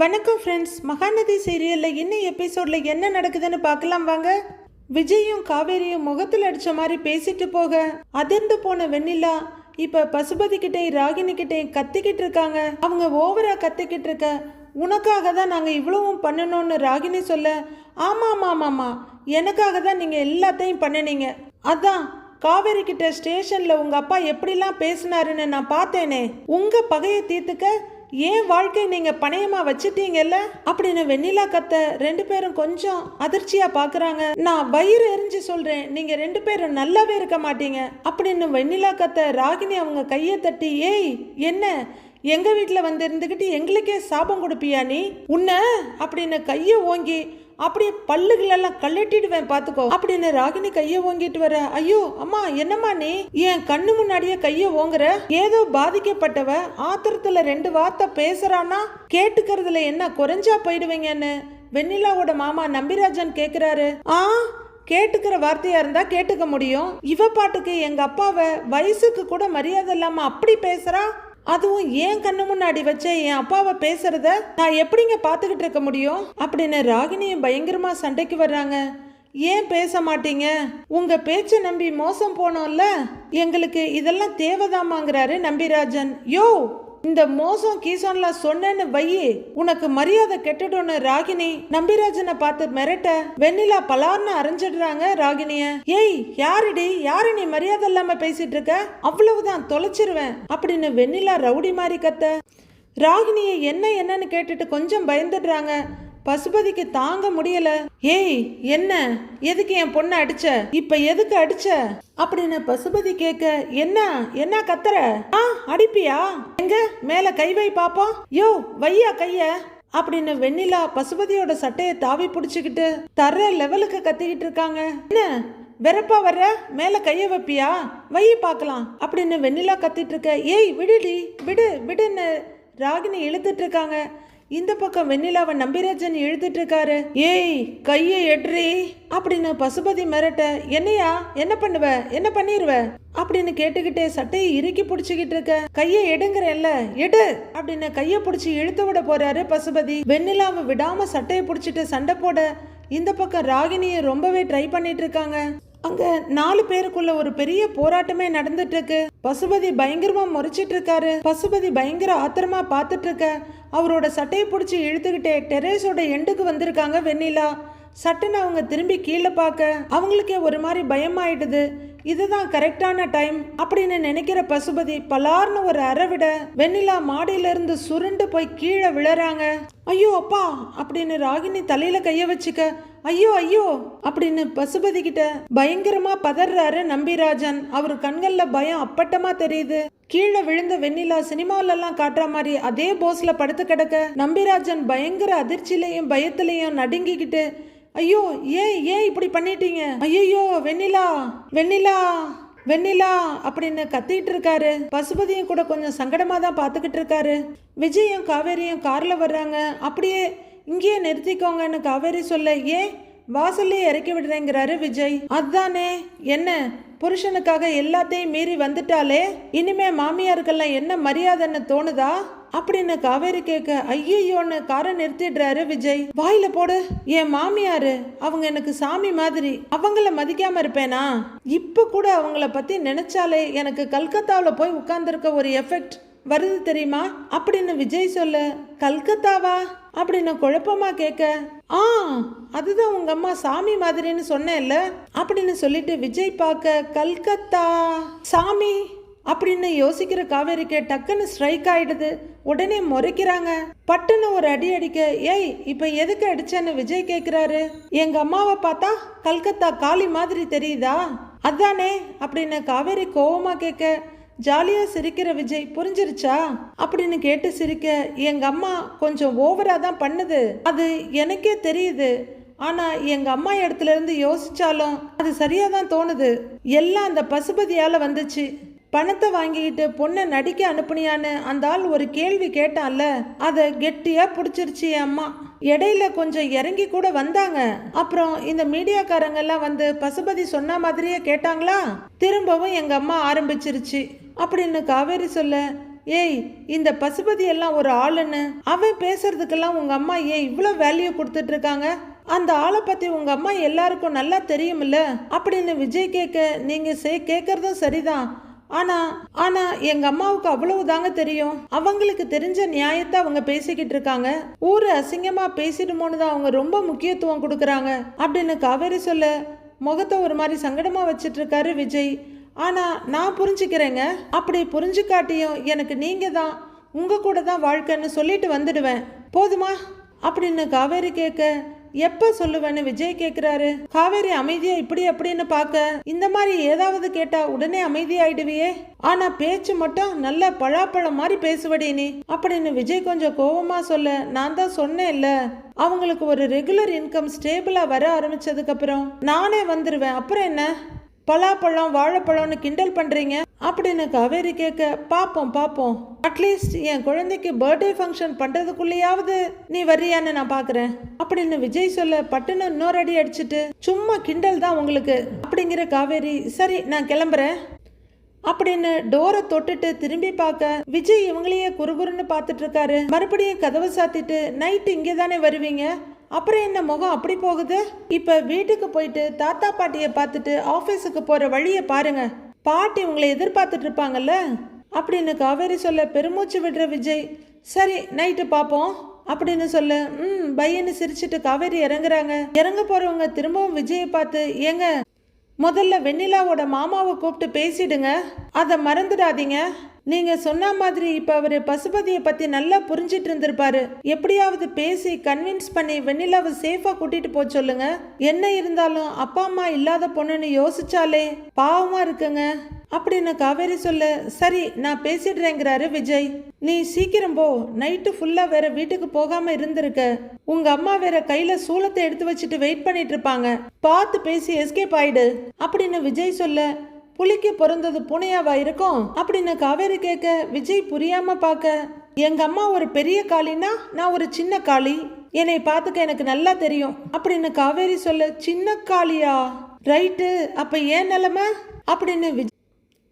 வணக்கம் ஃப்ரெண்ட்ஸ் மகாநதி சீரியலில் இன்னும் எபிசோடில் என்ன நடக்குதுன்னு பார்க்கலாம் வாங்க. விஜயும் காவேரியும் முகத்தில் அடித்த மாதிரி பேசிட்டு போக. அதிர்ந்து போன வெண்ணிலா இப்போ பசுபதி கிட்டேயும் கத்திக்கிட்டு இருக்காங்க. அவங்க ஓவராக கத்திக்கிட்டு இருக்க. உனக்காக தான் நாங்கள் இவ்வளவும் பண்ணணும்னு ராகினி சொல்ல ஆமாம் ஆமாம் ஆமாம் எனக்காக தான் நீங்கள் எல்லாத்தையும் பண்ணினீங்க. அதான் காவேரி கிட்ட ஸ்டேஷனில் உங்கள் அப்பா எப்படிலாம் பேசினாருன்னு நான் பார்த்தேனே. உங்கள் பகையை தீர்த்துக்க ஏன் வாழ்க்கை நீங்கள் பணையமாக வச்சுட்டீங்கல்ல? அப்படின்னு வெண்ணிலா கத்த ரெண்டு பேரும் கொஞ்சம் அதிர்ச்சியாக பார்க்குறாங்க நான் வயிறு எரிஞ்சு சொல்கிறேன் நீங்கள் ரெண்டு பேரும் நல்லாவே இருக்க மாட்டீங்க அப்படின்னு வெண்ணிலா கத்த ராகினி அவங்க கையை தட்டி ஏய் என்ன? எங்கள் வீட்டில் வந்து இருந்துக்கிட்டு எங்களுக்கே சாபம் கொடுப்பியா நீ? உன்னை? அப்படின்னு கையை ஓங்கி அப்படியே பல்லுகளெல்லாம் கழட்டிடுவேன் பார்த்துக்கோ. அப்படின்னு ராகினி கையை ஓங்கிட்டு வர. ஐயோ அம்மா என்னம்மா நீ? என் கண்ணு முன்னாடியே கையை ஓங்குற? ஏதோ பாதிக்கப்பட்டவ ஆத்திரத்துல ரெண்டு வார்த்தை பேசுறானா கேட்டுக்கிறதுல என்ன குறைஞ்சா போயிடுவீங்கன்னு? வெண்ணிலாவோட மாமா நம்பிராஜன் கேக்குறாரு. ஆ கேட்டுக்கிற வார்த்தையா இருந்தா கேட்டுக்க முடியும். இவ பாட்டுக்கு எங்க அப்பாவை வயசுக்கு கூட மரியாதை இல்லாம அப்படி பேசுறா? அதுவும் ஏன் கண்ணு முன்னாடி வச்ச என் அப்பாவை பேசுறத நான் எப்படிங்க பார்த்துக்கிட்டு இருக்க முடியும்? அப்படின்னு ராகினியும் பயங்கரமா சண்டைக்கு வர்றாங்க. ஏன் பேச மாட்டீங்க? உங்க பேச்சை நம்பி மோசம் போனோம்ல? எங்களுக்கு இதெல்லாம் தேவைதாமாங்கிறாரு நம்பிராஜன். யோ இந்த மோசம் கீசோன்லாம் சொன்னேன்னு வையி உனக்கு மரியாதை கெட்டுடும்னு ராகினி நம்பிராஜனை பார்த்து மிரட்ட வெண்ணிலா பலார்னு அரைஞ்சிடுறாங்க ராகினிய. ஏய் யாருடி? யாரு நீ மரியாதை இல்லாம பேசிட்டு இருக்க அவ்வளவுதான் தொலைச்சிருவேன் அப்படின்னு வெண்ணிலா ரவுடி மாதிரி கத்த. ராகினியை என்ன என்னன்னு கேட்டுட்டு கொஞ்சம் பயந்துடுறாங்க. பசுபதிக்கு தாங்க முடியல. ஏய் என்ன? எதுக்கு என் பொண்ணை அடிச்ச? இப்ப எதுக்கு அடிச்ச? அப்படின்னு பசுபதி கேட்க என்ன? என்ன கத்துற? ஆ அடிப்பியா? எங்க? மேல கை வை பாப்போம். யோ வையா கைய? அப்படின்னு வெண்ணிலா பசுபதியோட சட்டையை தாவி பிடிச்சுக்கிட்டு தர லெவலுக்கு கத்திக்கிட்டு இருக்காங்க. என்ன? வெறப்பா வர்ற? மேல கைய வைப்பியா? வையை பார்க்கலாம் அப்படின்னு வெண்ணிலா கத்திட்டு இருக்க ஏய் விடுடி விடு விடுன்னு ராகினி இழுத்துட்டு இருக்காங்க. இந்த பக்கம் வெண்ணிலாவை நம்பிராஜன் எழுதிட்டு இருக்காரு ஏய் கையை எட்ரி அப்படின்னு பசுபதி மிரட்ட என்னையா? என்ன பண்ணுவ? என்ன பண்ணிருவ? அப்படின்னு கேட்டுக்கிட்டே சட்டையை இறுக்கி பிடிச்சுக்கிட்டு இருக்க கையை எடுங்கிறல்ல எடு. அப்படின்னு கையை பிடிச்சி இழுத்து விட போறாரு பசுபதி. வெண்ணிலாவை விடாம சட்டையை பிடிச்சிட்டு சண்டை போட இந்த பக்கம் ராகினியை ரொம்பவே ட்ரை பண்ணிட்டு இருக்காங்க. அங்க நாலு பேருக்குள்ள ஒரு பெரிய போராட்டமே நடந்துட்டு இருக்கு பசுபதி பயங்கரமா முறைச்சிட்டு இருக்காரு பசுபதி பயங்கர ஆத்திரமா பார்த்துட்டு இருக்க அவரோட சட்டையை பிடிச்சி இழுத்துக்கிட்டே டெரேஸோட எண்டுக்கு வந்திருக்காங்க வெண்ணிலா. சட்டுன்னு அவங்க திரும்பி கீழே பார்க்க. அவங்களுக்கே ஒரு மாதிரி பயமாயிடுது. இதுதான் கரெக்டான டைம் அப்படின்னு நினைக்கிற பசுபதி பலார்னு ஒரு அறவிட வெண்ணிலா மாடியில இருந்து சுருண்டு போய் கீழே விழறாங்க. ஐயோ அப்பா அப்படின்னு ராகினி தலையில கைய வச்சுக்க ஐயோ ஐயோ அப்படின்னு பசுபதி கிட்ட பயங்கரமா பதறாரு நம்பிராஜன். அவர் கண்கள்ல பயம் அப்பட்டமா தெரியுது. கீழே விழுந்த வெண்ணிலா சினிமால எல்லாம் காட்டுற மாதிரி அதே போஸ்ல படுத்து கிடக்க நம்பிராஜன் பயங்கர அதிர்ச்சியிலையும் பயத்திலையும் நடுங்கிக்கிட்டு ஐயோ ஏன் ஏன் இப்படி பண்ணிட்டீங்க? ஐயோ வெண்ணிலா வெண்ணிலா வெண்ணிலா அப்படின்னு கத்திட்டு இருக்காரு. பசுபதியும் கூட கொஞ்சம் சங்கடமா தான் பார்த்துக்கிட்டு இருக்காரு. விஜயும் காவேரியும் கார்ல வர்றாங்க. அப்படியே இங்கேயே நிறுத்திக்கோங்கன்னு காவேரி சொல்ல ஏன்? வாசல்லே இறக்கி விடுறேங்கிறாரு விஜய். அதானே? என்ன? புருஷனுக்காக எல்லாத்தையும் மீறி வந்துட்டாலே இனிமே மாமியாருக்கெல்லாம் என்ன மரியாதைன்னு தோணுதா? அப்படின்னு காவேரி கேட்க ஐயோன்னு காரை நிறுத்திடுறாரு விஜய். வாயில போடு. என் மாமியாரு அவங்க எனக்கு சாமி மாதிரி. அவங்கள மதிக்காம இருப்பேனா? இப்ப கூட அவங்கள பத்தி நினைச்சாலே எனக்கு கல்கத்தாவில் போய் உட்கார்ந்துருக்க ஒரு எஃபெக்ட் வருது தெரியுமா? அப்படின்னு விஜய் சொல்ல. கல்கத்தாவா? அப்படின்னு குழப்பமா கேட்க ஆ அதுதான் உங்க அம்மா சாமி மாதிரின்னு சொன்னேன்ல. அப்படின்னு சொல்லிட்டு விஜய் பார்க்க கல்கத்தா சாமி. அப்படின்னு யோசிக்கிற காவேரிக்கு டக்குன்னு ஸ்ட்ரைக் ஆயிடுது. உடனே முறைக்கிறாங்க. பட்டுன்னு ஒரு அடி அடிக்க ஏய் இப்ப எதுக்கு அடிச்சேன்னு விஜய் கேக்குறாரு? எங்க அம்மாவை பார்த்தா கல்கத்தா காளி மாதிரி தெரியுதா? அதானே அப்படின்னு காவேரி கோவமா கேட்க ஜாலியா சிரிக்கிற விஜய் புரிஞ்சிருச்சா? அப்படின்னு கேட்டு சிரிக்க எங்க அம்மா கொஞ்சம் ஓவரா தான் பண்ணுது. அது எனக்கே தெரியுது. ஆனா எங்க அம்மா இடத்துல இருந்து யோசிச்சாலும் அது சரியா தான் தோணுது. எல்லாம் அந்த பசுபதியால வந்துச்சு. பணத்தை வாங்கிக்கிட்டு பொண்ணை நடிக்க அனுப்புனியான்னு அந்த ஆள் ஒரு கேள்வி கேட்டான்ல. அதை கெட்டியா பிடிச்சிருச்சு அம்மா. இடையில கொஞ்சம் இறங்கி கூட வந்தாங்க. அப்புறம் இந்த மீடியாக்காரங்க எல்லாம் வந்து பசுபதி சொன்ன மாதிரியே கேட்டாங்களா? திரும்பவும் எங்க அம்மா ஆரம்பிச்சிருச்சு. அப்படின்னு காவேரி சொல்ல ஏய் இந்த பசுபதி எல்லாம் ஒரு ஆளுன்னு அவன் பேசுறதுக்கெல்லாம் உங்க அம்மா ஏன் இவ்வளோ வேல்யூ கொடுத்துட்டு இருக்காங்க? அந்த ஆளை பத்தி உங்க அம்மா எல்லாருக்கும் நல்லா தெரியுமில்ல அப்படின்னு விஜய் கேட்க நீங்க சே கேட்கறதும் சரிதான். ஆனா ஆனா எங்க அம்மாவுக்கு அவ்வளவு தாங்க தெரியும். அவங்களுக்கு தெரிஞ்ச நியாயத்தை அவங்க பேசிக்கிட்டு இருக்காங்க. ஊரு அசிங்கமா பேசிடுமோன்னு தான் அவங்க ரொம்ப முக்கியத்துவம் கொடுக்கறாங்க. அப்படின்னு காவேரி சொல்ல முகத்தை ஒரு மாதிரி சங்கடமா வச்சிட்டு இருக்காரு விஜய். ஆனா நான் புரிஞ்சுக்கிறேங்க. அப்படி புரிஞ்சுக்காட்டியும் எனக்கு நீங்க தான் உங்க கூட தான் வாழ்க்கைன்னு சொல்லிட்டு வந்துடுவேன். போதுமா? அப்படின்னு காவேரி கேட்க எப்போ சொல்லுவேன்னு விஜய் கேட்குறாரு காவேரி அமைதியா இப்படி அப்படின்னு பார்க்க இந்த மாதிரி ஏதாவது கேட்டா உடனே அமைதியாயிடுவியே? ஆனா பேச்சு மட்டும் நல்ல பழாப்பழம் மாதிரி பேசுவடி நீ அப்படின்னு விஜய் கொஞ்சம் கோவமா சொல்ல நான் தான் சொன்னேன்ல. அவங்களுக்கு ஒரு ரெகுலர் இன்கம் ஸ்டேபிளா வர ஆரம்பிச்சதுக்கு அப்புறம் நானே வந்துருவேன். அப்புறம் என்ன? பலாப்பழம் வாழைப்பழம்னு கிண்டல் பண்ணுறீங்க அப்படின்னு காவேரி கேட்க பார்ப்போம் பார்ப்போம் அட்லீஸ்ட் என் குழந்தைக்கு பர்த்டே ஃபங்க்ஷன் பண்ணுறதுக்குள்ளேயாவது நீ வரியான்னு நான் பார்க்குறேன் அப்படின்னு விஜய் சொல்ல பட்டுன்னு இன்னொரு அடி அடிச்சுட்டு சும்மா கிண்டல் தான் உங்களுக்கு. அப்படிங்கிற காவேரி சரி நான் கிளம்புறேன். அப்படின்னு டோரை தொட்டுட்டு திரும்பி பார்க்க விஜய் இவங்களையே குறுகுறுன்னு பார்த்துட்டு இருக்காரு. மறுபடியும் கதவை சாத்திட்டு நைட்டு இங்கே தானே வருவீங்க? அப்புறம் என்ன முகம் அப்படி போகுது? இப்போ வீட்டுக்கு போயிட்டு தாத்தா பாட்டியை பார்த்துட்டு ஆஃபீஸுக்கு போகிற வழியை பாருங்க. பாட்டி உங்களை எதிர்பார்த்துட்டு இருப்பாங்கல்ல? அப்படின்னு காவேரி சொல்ல பெருமூச்சு விடுற விஜய் சரி நைட்டு பார்ப்போம் அப்படின்னு சொல்ல ம் பையன்னு சிரிச்சிட்டு காவேரி இறங்குறாங்க. இறங்க போறவங்க திரும்பவும் விஜயை பார்த்து ஏங்க முதல்ல வெண்ணிலாவோட மாமாவை கூப்பிட்டு பேசிடுங்க. அதை மறந்துடாதீங்க. நீங்க சொன்ன மாதிரி இப்ப அவரு பசுபதியை பத்தி நல்லா புரிஞ்சிட்டு இருந்திருப்பாரு. எப்படியாவது பேசி கன்வின்ஸ் பண்ணி வெண்ணிலாவை சேஃபா கூட்டிட்டு போக சொல்லுங்க. என்ன இருந்தாலும் அப்பா அம்மா இல்லாத பொண்ணுன்னு யோசிச்சாலே பாவமா இருக்குங்க. அப்படின்னு காவேரி சொல்ல சரி நான் பேசிடுறேங்கிறாரு விஜய். நீ சீக்கிரம் போ. நைட்டு ஃபுல்லாக வேற வீட்டுக்கு போகாம இருந்திருக்க. உங்க அம்மா வேற கையில சூளத்தை எடுத்து வச்சுட்டு வெயிட் பண்ணிட்டு இருப்பாங்க. பார்த்து பேசி எஸ்கேப் ஆயிடு. அப்படின்னு விஜய் சொல்ல புலிக்கு பிறந்தது பூனையாவா இருக்கும்? அப்படின்னு காவேரி கேட்க விஜய் புரியாம பார்க்க எங்க அம்மா ஒரு பெரிய காளினா நான் ஒரு சின்ன காளி. என்னை பார்த்துக்க எனக்கு நல்லா தெரியும். அப்படின்னு காவேரி சொல்ல சின்ன காளியா? ரைட்டு. அப்ப ஏன் நிலைமை? அப்படின்னு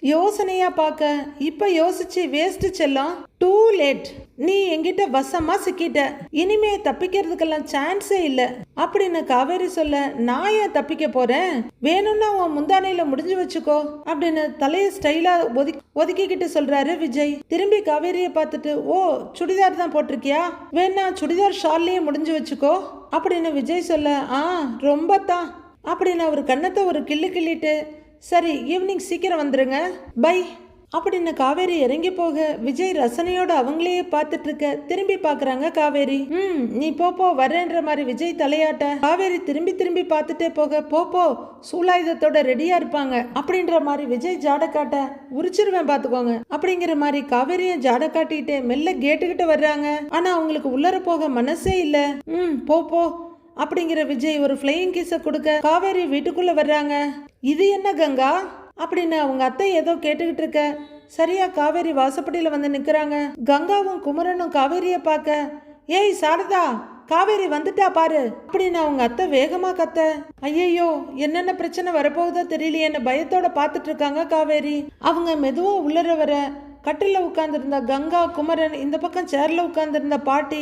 யோசனையாக யோசனையா பார்க்க. இப்ப யோசிச்சு வேஸ்ட் செல்லம். டூ லேட் நீ என்கிட்ட வசமா சிக்கிட்ட. இனிமே தப்பிக்கிறதுக்கெல்லாம் சான்ஸே இல்ல. அப்படின்னு காவேரி சொல்ல நான் ஏன் தப்பிக்க போறேன்? வேணும்னா உன் முந்தானையில முடிஞ்சு வச்சுக்கோ. அப்படின்னு தலைய ஸ்டைலா ஒதுக்கி ஒதுக்கிக்கிட்டு சொல்றாரு விஜய். திரும்பி காவேரியை பார்த்துட்டு ஓ சுடிதார் தான் போட்டிருக்கியா? வேணா சுடிதார் ஷால்லையே முடிஞ்சு வச்சுக்கோ. அப்படின்னு விஜய் சொல்ல ஆ ரொம்ப தான். அப்படின்னு அவர் கன்னத்தை ஒரு கிள்ளு கிள்ளிட்டு சரி ஈவினிங் சீக்கிரம் வந்துருங்க. பை அப்படின்னு காவேரி இறங்கி போக விஜய் ரசனையோட அவங்களையே பார்த்துட்டு இருக்க திரும்பி பாக்குறாங்க காவேரி. ம் நீ போப்போ வரேன்ற மாதிரி விஜய் தலையாட்ட. காவேரி திரும்பி திரும்பி பார்த்துட்டே போக போப்போ சூலாயுதத்தோட ரெடியா இருப்பாங்க. அப்படின்ற மாதிரி விஜய் ஜாட காட்ட உரிச்சிருவேன் பாத்துக்கோங்க அப்படிங்கிற மாதிரி காவேரியும் ஜாட காட்டிட்டு மெல்ல கேட்டுக்கிட்டு வர்றாங்க. ஆனா அவங்களுக்கு உள்ளர போக மனசே இல்ல. ம் போப்போ போ. அப்படிங்கிற விஜய் ஒரு ஃப்ளையிங் கிஸை கொடுக்க காவேரி வீட்டுக்குள்ள வர்றாங்க. இது என்ன கங்கா? அப்படின்னு அவங்க அத்தை ஏதோ கேட்டுக்கிட்டு இருக்க. சரியா காவேரி வாசப்படியில் வந்து நிற்கிறாங்க கங்காவும் குமரனும் காவேரியை பார்க்க. ஏய் சாரதா காவேரி வந்துட்டா பாரு அப்படின்னு அவங்க அத்தை வேகமா கத்த. ஐயையோ என்னென்ன பிரச்சனை வரப்போகுதோ தெரியலையேன்னு பயத்தோட பார்த்துட்டு இருக்காங்க காவேரி. அவங்க மெதுவா உள்ளர வர கட்டில உட்காந்துருந்த கங்கா குமரன் இந்த பக்கம் சேர்ல உட்காந்துருந்த பாட்டி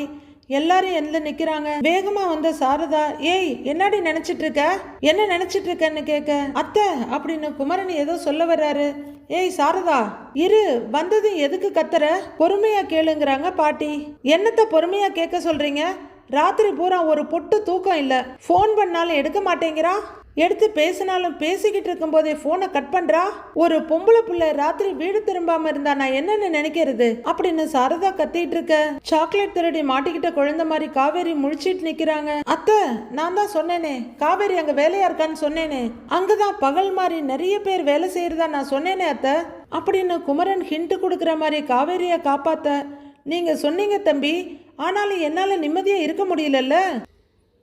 எல்லாரும் எந்த நிக்கிறாங்க. வேகமா வந்த சாரதா ஏய் என்னடி நினைச்சிட்டு இருக்க என்ன நினைச்சிட்டு இருக்கன்னு கேட்க அத்தை அப்படின்னு குமரன் ஏதோ சொல்ல வர்றாரு. ஏய் சாரதா இரு வந்ததும் எதுக்கு கத்துற? பொறுமையா கேளுங்கிறாங்க பாட்டி. என்னத்தை பொறுமையா கேட்க சொல்றீங்க? ராத்திரி பூரா ஒரு பொட்டு தூக்கம் இல்ல. ஃபோன் பண்ணாலும் எடுக்க மாட்டேங்கிறா? எடுத்து பேசினாலும் பேசிக்கிட்டு இருக்கும்போதே ஃபோனை கட் பண்ணுறா ஒரு பொம்பளை புள்ள ராத்திரி வீடு திரும்பாம இருந்தா நான் என்னன்னு நினைக்கிறது? அப்படின்னு சாரதா கத்திட்டு இருக்க. சாக்லேட் திருடி மாட்டிக்கிட்ட குழந்தை மாதிரி காவேரி முழிச்சிட்டு நிக்கிறாங்க. அத்தை நான் தான் சொன்னேனே காவேரி அங்க வேலையா இருக்கான்னு சொன்னேனே. அங்கதான் பகல் மாதிரி நிறைய பேர் வேலை செய்யறதா நான் சொன்னேனே அத்தை. அப்படின்னு குமரன் ஹிண்ட் கொடுக்குற மாதிரி காவேரியை காப்பாத்த. நீங்க சொன்னீங்க தம்பி ஆனாலும் என்னால நிம்மதியா இருக்க முடியலல்ல?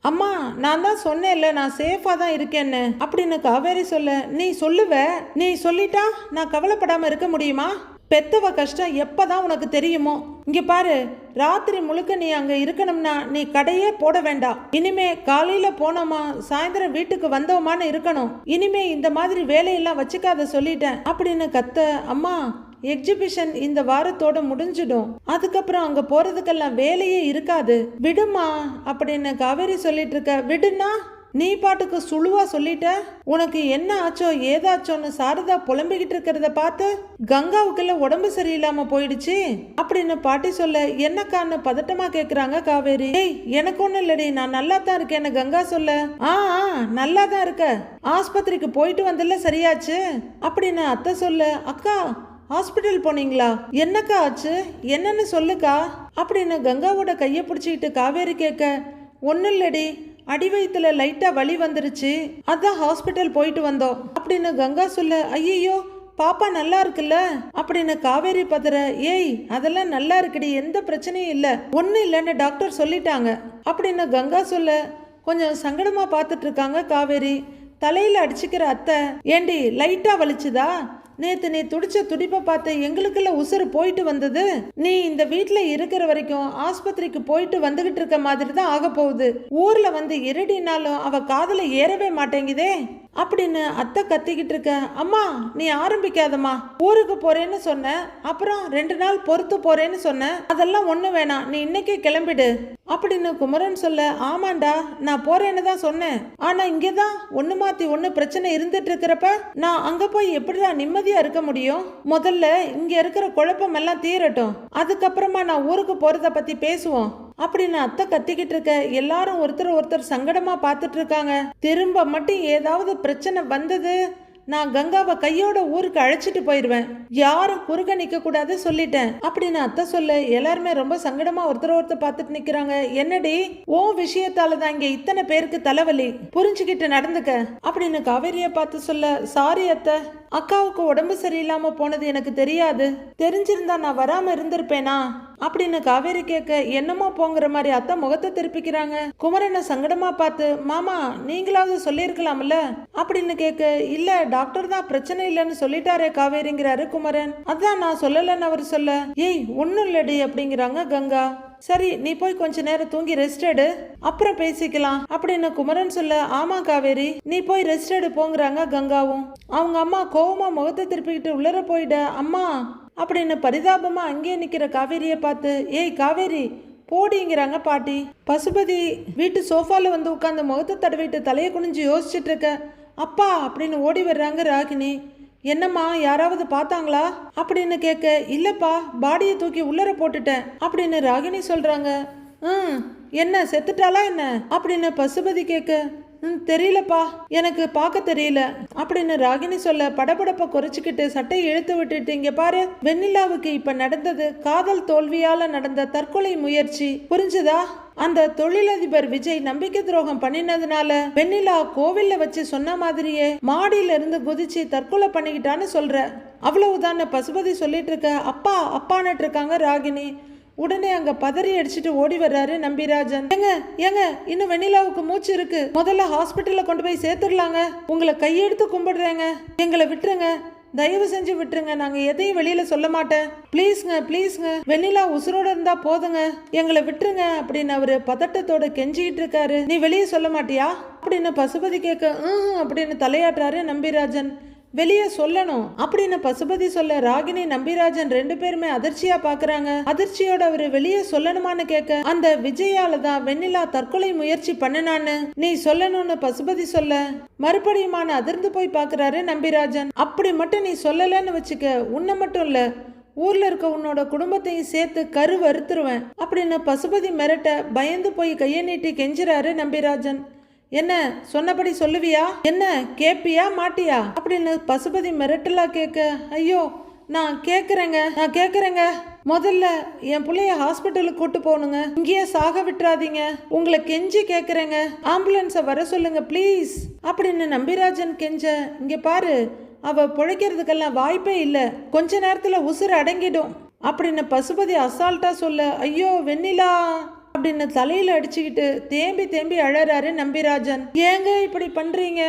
அம்மா நான் தான் சொன்னேன்ல நான் சேஃபாக தான் இருக்கேன்னு. அப்படின்னு காவேரி சொல்ல நீ சொல்லுவ? நீ சொல்லிட்டா நான் கவலைப்படாமல் இருக்க முடியுமா? பெத்தவ கஷ்டம் எப்பதான் உனக்கு தெரியுமோ? இங்கே பாரு ராத்திரி முழுக்க நீ அங்கே இருக்கணும்னா நீ கடையே போட வேண்டாம். இனிமே காலையில் போனோமா சாயந்தரம் வீட்டுக்கு வந்தோமான்னு இருக்கணும். இனிமே இந்த மாதிரி வேலையெல்லாம் வச்சுக்காத சொல்லிட்டேன் அப்படின்னு கத்த அம்மா எக்ஸிபிஷன் இந்த வாரத்தோட முடிஞ்சிடும். அதுக்கப்புறம் அங்க போறதுக்கெல்லாம் வேலையே இருக்காது. விடுமா? அப்படின்னு காவேரி சொல்லிட்டு இருக்க விடுனா நீ பாட்டுக்கு சுழுவா சொல்லிட்ட? உனக்கு என்ன ஆச்சோ ஏதாச்சோன்னு சாரதா புலம்பிக்கிட்டு இருக்கிறத பார்த்து கங்காவுக்குள்ள உடம்பு சரியில்லாம போயிடுச்சு? அப்படின்னு பாட்டி சொல்ல என்னக்கான்னு பதட்டமா கேக்குறாங்க காவேரி. ஏய் எனக்கு ஒண்ணும் இல்லடி நான் நல்லா தான் இருக்கேன்னு கங்கா சொல்ல. ஆ ஆ நல்லா தான் இருக்க. ஆஸ்பத்திரிக்கு போயிட்டு வந்தல சரியாச்சு. அப்படின்னு அத்தை சொல்ல அக்கா ஹாஸ்பிட்டல் போனீங்களா? என்னக்கா ஆச்சு? என்னன்னு சொல்லுக்கா. அப்படின்னு கங்காவோட கையை பிடிச்சிக்கிட்டு காவேரி கேட்க ஒன்றும் இல்லடி. அடி வயிற்றுல லைட்டாக வலி வந்துருச்சு. அதான் ஹாஸ்பிட்டல் போயிட்டு வந்தோம். அப்படின்னு கங்கா சொல்ல ஐயோ பாப்பா நல்லா இருக்குல்ல? அப்படின்னு காவேரி பதற ஏய் அதெல்லாம் நல்லா இருக்குடி. எந்த பிரச்சனையும் இல்லை. ஒன்றும் இல்லைன்னு டாக்டர் சொல்லிட்டாங்க. அப்படின்னு கங்கா சொல்ல கொஞ்சம் சங்கடமாக பார்த்துட்டு இருக்காங்க காவேரி. தலையில் அடிச்சுக்கிற அத்தை. ஏண்டி லைட்டாக வலிச்சுதா? நேத்து நீ துடிச்ச துடிப்பை பார்த்து எங்களுக்குள்ள உசுறு போயிட்டு வந்தது? நீ இந்த வீட்டில் இருக்கிற வரைக்கும் ஆஸ்பத்திரிக்கு போயிட்டு வந்துகிட்டு இருக்க மாதிரி தான் ஆக போகுது. ஊர்ல வந்து இருடினாலும் அவ காதில் ஏறவே மாட்டேங்குதே. அப்படின்னு அத்தை கத்திக்கிட்டு இருக்க அம்மா நீ ஆரம்பிக்காதம்மா. ஊருக்கு போறேன்னு சொன்ன அப்புறம் ரெண்டு நாள் பொறுத்து போறேன்னு சொன்ன அதெல்லாம் ஒண்ணு வேணாம். நீ இன்னைக்கே கிளம்பிடு. அப்படின்னு குமரன் சொல்ல ஆமாண்டா நான் போறேன்னு தான் சொன்னேன். ஆனா இங்கதான் ஒண்ணு மாத்தி ஒண்ணு பிரச்சனை இருந்துட்டு இருக்கிறப்ப நான் அங்க போய் எப்படிதான் நிம்மதியா இருக்க முடியும்? முதல்ல இங்க இருக்கிற குழப்பம் எல்லாம் தீரட்டும். அதுக்கப்புறமா நான் ஊருக்கு போறத பத்தி பேசுவோம். அப்படின்னு அத்தை கத்திக்கிட்டு இருக்க எல்லாரும் ஒருத்தர் ஒருத்தர் சங்கடமா பார்த்துட்டு இருக்காங்க. திரும்ப மட்டும் ஏதாவது பிரச்சனை வந்தது நான் கங்காவை கையோட ஊருக்கு அழைச்சிட்டு போயிடுவேன் யாரும் குறுக்க நிக்க கூடாது சொல்லிட்டேன் அப்படின்னு அத்தை சொல்ல எல்லாருமே ரொம்ப சங்கடமா ஒருத்தர் ஒருத்தர் பார்த்துட்டு நிக்கிறாங்க. என்னடி ஓ விஷயத்தால தான் இங்க இத்தனை பேருக்கு தலைவலி? புரிஞ்சுக்கிட்டு நடந்துக்க. அப்படின்னு காவேரிய பார்த்து சொல்ல சாரி அத்தை அக்காவுக்கு உடம்பு சரியில்லாம போனது எனக்கு தெரியாது. தெரிஞ்சிருந்தா நான் வராம இருந்திருப்பேனா? அப்படின்னு காவேரி கேட்க என்னமோ போங்கிற மாதிரி அத்தை முகத்தை திருப்பிக்கிறாங்க. குமரனை சங்கடமா பார்த்து மாமா நீங்களாவது சொல்லியிருக்கலாம்ல? அப்படின்னு கேட்க இல்ல டாக்டர் தான் பிரச்சனை இல்லைன்னு சொல்லிட்டாரே காவேரிங்கிறாரு குமரன். அதான் நான் சொல்லலன்னு அவர் சொல்ல. ஏய் ஒன்னும் இல்லடி அப்படிங்கிறாங்க கங்கா. சரி நீ போய் கொஞ்ச நேரம் தூங்கி ரெஸ்ட் எடு அப்புறம் பேசிக்கலாம் அப்படின்னு குமரன் சொல்ல ஆமா காவேரி நீ போய் ரெஸ்ட் எடு போங்கிறாங்க கங்காவும். அவங்க அம்மா கோவமா முகத்தை திருப்பிக்கிட்டு உள்ளர போயிட அம்மா அப்படின்னு பரிதாபமா அங்கேயே நிக்கிற காவேரியை பார்த்து ஏய் காவேரி போடிங்கிறாங்க பாட்டி. பசுபதி வீட்டு சோஃபாவில் வந்து உட்காந்து முகத்தை தடவிட்டு தலையை குனிஞ்சு யோசிச்சுட்டு இருக்க அப்பா அப்படின்னு ஓடி வர்றாங்க ராகினி. என்னம்மா யாராவது பார்த்தாங்களா? அப்படின்னு கேட்க இல்லைப்பா பாடியை தூக்கி உள்ளர போட்டுட்டேன் அப்படின்னு ராகினி சொல்கிறாங்க ம் என்ன செத்துட்டாளா என்ன? அப்படின்னு பசுபதி கேட்க தெரியலப்பா. எனக்கு பார்க்க தெரியல. அப்படின்னு ராகினி சொல்ல படபடப்ப குறைச்சிக்கிட்டு சட்டையை இழுத்து விட்டுட்டு இங்க பாரு வெண்ணிலாவுக்கு இப்ப நடந்தது காதல் தோல்வியால நடந்த தற்கொலை முயற்சி. புரிஞ்சுதா? அந்த தொழிலதிபர் விஜய் நம்பிக்கை துரோகம் பண்ணினதுனால வெண்ணிலா கோவில்ல வச்சு சொன்ன மாதிரியே மாடியில இருந்து குதிச்சு தற்கொலை பண்ணிக்கிட்டான்னு சொல்ற. அவ்வளவுதான பசுபதி சொல்லிட்டு இருக்க அப்பா அப்பான்னுட்டு இருக்காங்க ராகினி. உடனே அங்க பதறி அடிச்சுட்டு ஓடி வர்றாரு நம்பிராஜன் ஏங்க ஏங்க இன்னும் வெண்ணிலாவுக்கு மூச்சு இருக்கு. முதல்ல ஹாஸ்பிட்டல்ல கொண்டு போய் சேர்த்துடலாங்க. உங்களை கையெடுத்து கும்பிடுறேங்க. எங்களை விட்டுருங்க. தயவு செஞ்சு விட்டுருங்க. நாங்க எதையும் வெளியில சொல்ல மாட்டேன். ப்ளீஸ்ங்க ப்ளீஸ்ங்க வெண்ணிலா உசுரோட இருந்தா போதுங்க. எங்களை விட்டுருங்க அப்படின்னு அவரு பதட்டத்தோட கெஞ்சிக்கிட்டு இருக்காரு. நீ வெளியே சொல்ல மாட்டியா? அப்படின்னு பசுபதி கேட்க "ம்ஹும்" அப்படின்னு தலையாட்டுறாரு நம்பிராஜன் வெளியே சொல்லணும் அப்படின்னு பசுபதி சொல்ல ராகினி நம்பிராஜன் ரெண்டு பேருமே அதிர்ச்சியா பாக்குறாங்க. அதிர்ச்சியோட அவரு வெளியே சொல்லணுமான்னு கேட்க அந்த விஜயால தான் வெண்ணிலா தற்கொலை முயற்சி பண்ணினான்னு. நீ சொல்லணும்னு பசுபதி சொல்ல மறுபடியுமான அதிர்ந்து போய் பாக்குறாரு நம்பிராஜன். அப்படி மட்டும் நீ சொல்லலன்னு வச்சுக்க உன்னை மட்டும் இல்ல ஊர்ல இருக்க உன்னோட குடும்பத்தையும் சேர்த்து கரு வறுத்துருவேன் அப்படின்னு பசுபதி மிரட்ட பயந்து போய் கையை நீட்டி கெஞ்சுறாரு நம்பிராஜன். என்ன சொன்னபடி சொல்லுவியா? என்ன கேப்பியா மாட்டியா? அப்படின்னு பசுபதி மிரட்டலா கேட்க ஐயோ நான் கேட்குறேங்க நான் கேட்குறேங்க. முதல்ல என் பிள்ளைய ஹாஸ்பிட்டலுக்கு கூட்டு போகணுங்க. இங்கேயே சாக விட்டுறாதீங்க. உங்களை கெஞ்சி கேட்குறேங்க. ஆம்புலன்ஸை வர சொல்லுங்க ப்ளீஸ். அப்படின்னு நம்பிராஜன் கெஞ்ச இங்கே பாரு அவ பிழைக்கிறதுக்கெல்லாம் வாய்ப்பே இல்லை. கொஞ்ச நேரத்தில் உசுறு அடங்கிடும். அப்படின்னு பசுபதி அசால்ட்டாக சொல்ல ஐயோ வெண்ணிலா. அப்படின்னு தலையில அடிச்சுக்கிட்டு தேம்பி தேம்பி அழறாரு நம்பிராஜன். ஏங்க இப்படி பண்றீங்க?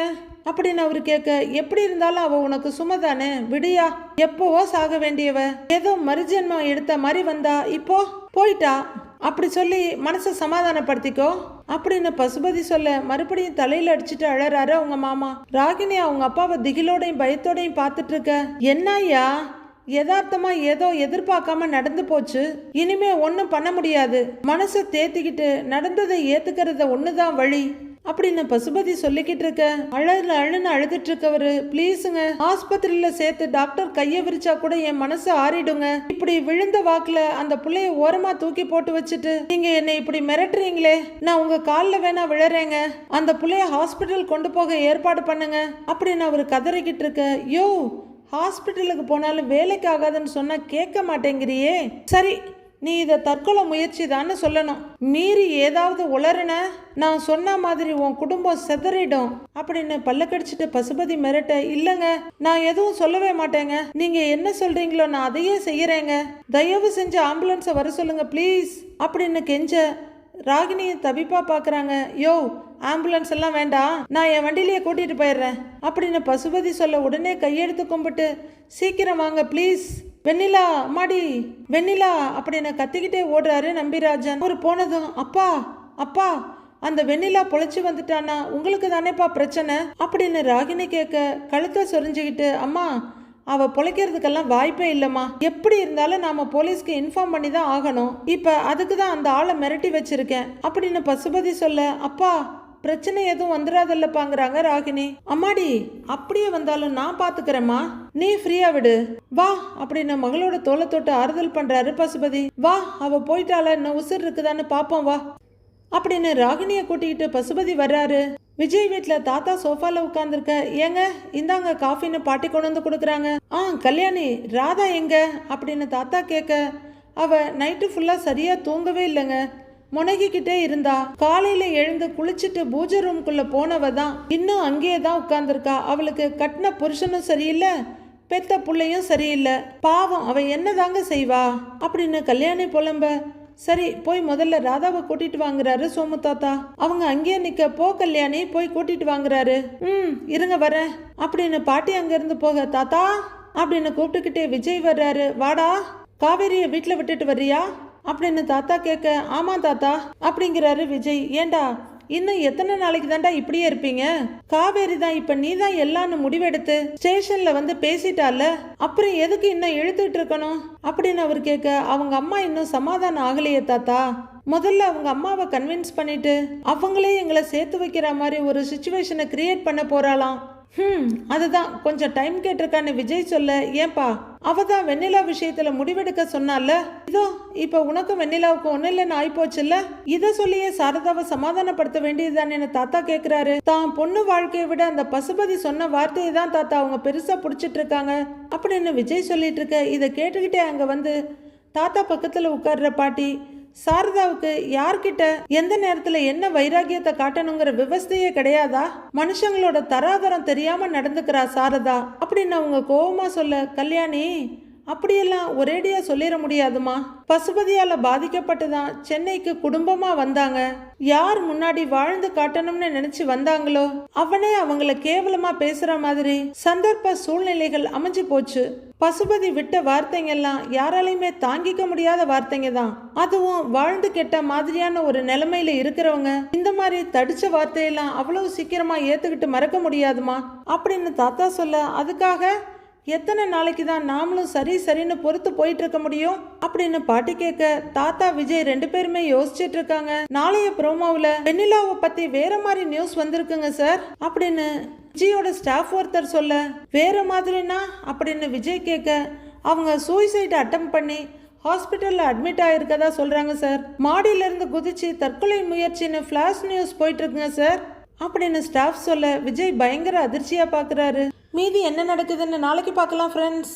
அப்படின்னு அவர் கேட்க எப்படி இருந்தாலும் அவ உனக்கு சுமதானே? விடியா எப்போவோ சாக வேண்டியவ. ஏதோ மறுஜென்மம் எடுத்த மாதிரி வந்தா இப்போ போயிட்டா? அப்படி சொல்லி மனசை சமாதானப்படுத்திக்கோ. அப்படின்னு பசுபதி சொல்ல மறுபடியும் தலையில அடிச்சுட்டு அழறாரு அவங்க மாமா. ராகினி அவங்க அப்பாவை திகிலோடையும் பயத்தோடையும் பார்த்துட்டு இருக்க. என்ன ஐயா யதார்த்தமா ஏதோ எதிர்பார்க்காம நடந்து போச்சு. இனிமே ஒன்றும் பண்ண முடியாது. மனசை தேத்திக்கிட்டு நடந்ததை ஏத்துக்கிறத ஒண்ணுதான் வழி. அப்படின்னு பசுபதி சொல்லிக்கிட்டு இருக்க. அழகு அழுன்னு அழுதுட்டு இருக்கவரு ப்ளீஸுங்க ஆஸ்பத்திரியில சேர்த்து டாக்டர் கையை விரிச்சா கூட என் மனசு ஆறிடுங்க. இப்படி விழுந்த வாக்குல அந்த புள்ளைய ஓரமா தூக்கி போட்டு வச்சுட்டு நீங்க என்னை இப்படி மிரட்டுறீங்களே? நான் உங்க காலில் வேணா விழறேங்க. அந்த புள்ளைய ஹாஸ்பிட்டல் கொண்டு போக ஏற்பாடு பண்ணுங்க. அப்படின்னு அவர் கதறிக்கிட்டு இருக்க. யோ ஹாஸ்பிட்டலுக்கு போனாலும் வேலைக்கு ஆகாதுன்னு சொன்னால் கேட்க மாட்டேங்கிறியே. சரி நீ இதை தற்கொலை முயற்சி தானே சொல்லணும். மீறி ஏதாவது உளறுன நான் சொன்ன மாதிரி உன் குடும்பம் செதறிடும் அப்படின்னு பல்ல கடிச்சிட்டு பசுபதி மிரட்ட இல்லைங்க நான் எதுவும் சொல்லவே மாட்டேங்க. நீங்க என்ன சொல்றீங்களோ நான் அதையே செய்யறேங்க. தயவு செஞ்சு ஆம்புலன்ஸை வர சொல்லுங்க ப்ளீஸ் அப்படின்னு கெஞ்ச ராகினியை தபிப்பா பார்க்குறாங்க யோ ஆம்புலன்ஸ் எல்லாம் வேண்டாம். நான் என் வண்டியிலேயே கூட்டிகிட்டு போயிடுறேன். அப்படின்னு பசுபதி சொல்ல உடனே கையெடுத்து கும்பிட்டு சீக்கிரம் வாங்க ப்ளீஸ் வெண்ணிலா அம்மாடி. வெண்ணிலா அப்படின்னு கத்திக்கிட்டே ஓடுறாரு நம்பிராஜன். ஒரு போனதும் அப்பா அப்பா அந்த வெண்ணிலா பொழைச்சி வந்துட்டானா உங்களுக்கு தானேப்பா பிரச்சனை? அப்படின்னு ராகினி கேட்க கழுத்தை சொரிஞ்சுக்கிட்டு அம்மா அவள் பொழைக்கிறதுக்கெல்லாம் வாய்ப்பே இல்லைம்மா. எப்படி இருந்தாலும் நாம போலீஸ்க்கு இன்ஃபார்ம் பண்ணி தான் ஆகணும். இப்போ அதுக்கு தான் அந்த ஆளை மிரட்டி வச்சிருக்கேன். அப்படின்னு பசுபதி சொல்ல அப்பா பிரச்சனை எதுவும் வந்துடாதல்லப்பாங்கிறாங்க ராகினி. அம்மாடி அப்படியே வந்தாலும் நான் பாத்துக்கிறேம்மா. நீ ஃப்ரீயா விடு. வா அப்படின்னு மகளோட தோலை தொட்டு ஆறுதல் பண்றாரு பசுபதி. வா அவ போயிட்டால இன்னும் உசுர் இருக்குதான்னு பாப்போம் வா. அப்படின்னு ராகினியை கூட்டிக்கிட்டு பசுபதி வர்றாரு. விஜய் வீட்டில் தாத்தா சோஃபாவில் உட்காந்துருக்க ஏங்க இந்தாங்க காஃபின்னு பாட்டி கொண்டு வந்து கொடுக்குறாங்க. ஆ கல்யாணி ராதா எங்க? அப்படின்னு தாத்தா கேட்க அவ நைட்டு ஃபுல்லாக சரியாக தூங்கவே இல்லைங்க. முனகிக்கிட்டே இருந்தா. காலையில எழுந்து குளிச்சுட்டு பூஜை ரூம்குள்ள போனவ தான் இன்னும் அங்கேயே தான் உட்கார்ந்துருக்கா. அவளுக்கு கட்டின புருஷனும் சரியில்லை பெத்த பிள்ளையும் சரியில்லை. பாவம் அவ என்னதாங்க செய்வா? அப்படின்னு கல்யாணி புலம்ப சரி போய் முதல்ல ராதாவை கூட்டிட்டு வாங்குறாரு சோமு தாத்தா. அவங்க அங்கேயே நிக்க போ கல்யாணி போய் கூட்டிட்டு வாங்குறாரு. ம் இருங்க வரேன். அப்படின்னு பாட்டி அங்கிருந்து போக தாத்தா அப்படின்னு கூப்பிட்டுக்கிட்டே விஜய் வர்றாரு. வாடா காவேரியை வீட்டில் விட்டுட்டு வர்றியா? அப்படின்னு தாத்தா கேட்க ஆமா தாத்தா அப்படிங்கிறாரு விஜய். ஏண்டா இன்னும் எத்தனை நாளைக்கு தாண்டா இப்படியே இருப்பீங்க? காவேரி தான் இப்ப நீ தான் எல்லாம் முடிவெடுத்து ஸ்டேஷன்ல வந்து பேசிட்டால? அப்புறம் எதுக்கு இன்னும் இழுத்துட்டு இருக்கணும்? அப்படின்னு அவர் கேட்க அவங்க அம்மா இன்னும் சமாதானம் ஆகலையே தாத்தா. முதல்ல அவங்க அம்மாவை கன்வின்ஸ் பண்ணிட்டு அவங்களே எங்களை சேர்த்து வைக்கிற மாதிரி ஒரு சுச்சுவேஷனை கிரியேட் பண்ண போறாளாம். ஹம் அதுதான். கொஞ்சம் டைம் கேட்டிருக்கான்னு விஜய் சொல்ல ஏன்பா அவ தான் வெண்ணிலா விஷயத்துல முடிவெடுக்க சொன்னால? இதோ இப்ப உனக்கும் வெண்ணிலாவுக்கும் ஒண்ணு இல்லைன்னு ஆயிப்போச்சுல்ல? இத சொல்லியே சாரதாவை சமாதானப்படுத்த வேண்டியதுதானே தாத்தா கேக்குறாரு. தான் பொண்ணு வாழ்க்கையை விட அந்த பசுபதி சொன்ன வார்த்தையை தான் தாத்தா அவங்க பெருசா புடிச்சிட்டு இருக்காங்க. அப்படின்னு விஜய் சொல்லிட்டு இருக்க. இதை கேட்டுக்கிட்டே அங்க வந்து தாத்தா பக்கத்துல உட்கார்ற பாட்டி சாரதாவுக்கு யார்கிட்ட எந்த நேரத்துல என்ன வைராகியத்தை காட்டணுங்கிற விவஸ்தையே கிடையாதா? மனுஷங்களோட தராதரம் தெரியாம நடந்துக்கிறா சாரதா. அப்படின்னு அவங்க கோபமா சொல்ல கல்யாணி அப்படியெல்லாம் ஒரேடியா சொல்லிட முடியாதுமா? பசுபதியால பாதிக்கப்பட்டு தான் சென்னைக்கு குடும்பமா வந்தாங்க? யார் முன்னாடி வாழ்ந்து காட்டணும்னு நினைச்சு வந்தாங்களோ? அவனே அவங்கள கேவலமா பேசுற மாதிரி சந்தர்ப்ப சூழ்நிலைகள் அமைஞ்சு போச்சு. பசுபதி விட்ட வார்த்தைங்கெல்லாம் யாராலையுமே தாங்கிக்க முடியாத வார்த்தைங்க தான் அதுவும் வாழ்ந்து கெட்ட மாதிரியான ஒரு நிலைமையில இருக்கிறவங்க. இந்த மாதிரி தடிச்ச வார்த்தையெல்லாம் அவ்வளவு சீக்கிரமா ஏத்துக்கிட்டு மறக்க முடியாதுமா? அப்படின்னு தாத்தா சொல்ல அதுக்காக எத்தனை நாளைக்கு தான் நாமளும் சரி சரின்னு பொறுத்து போயிட்டு இருக்க முடியும்? அப்படின்னு பாட்டி கேட்க தாத்தா விஜய் ரெண்டு பேருமே யோசிச்சுட்டு இருக்காங்க. நாளைய ப்ரோமோவில் வெண்ணிலாவை பத்தி வேற மாதிரி நியூஸ் வந்திருக்குங்க சார் அப்படின்னு விஜயோட ஸ்டாஃப் ஒருத்தர் சொல்ல வேற மாதிரினா? அப்படின்னு விஜய் கேட்க அவங்க சூசைட் அட்டம் பண்ணி ஹாஸ்பிட்டலில் அட்மிட் ஆகிருக்கதா சொல்கிறாங்க சார் மாடியிலேருந்து குதிச்சு தற்கொலை முயற்சின்னு ஃப்ளாஷ் நியூஸ் போயிட்டுருக்குங்க சார் அப்படின்னு ஸ்டாஃப் சொல்ல விஜய் பயங்கர அதிர்ச்சியாக பார்க்குறாரு மீதி என்ன நடக்குதுன்னு நாளைக்கு பார்க்கலாம் ஃப்ரெண்ட்ஸ்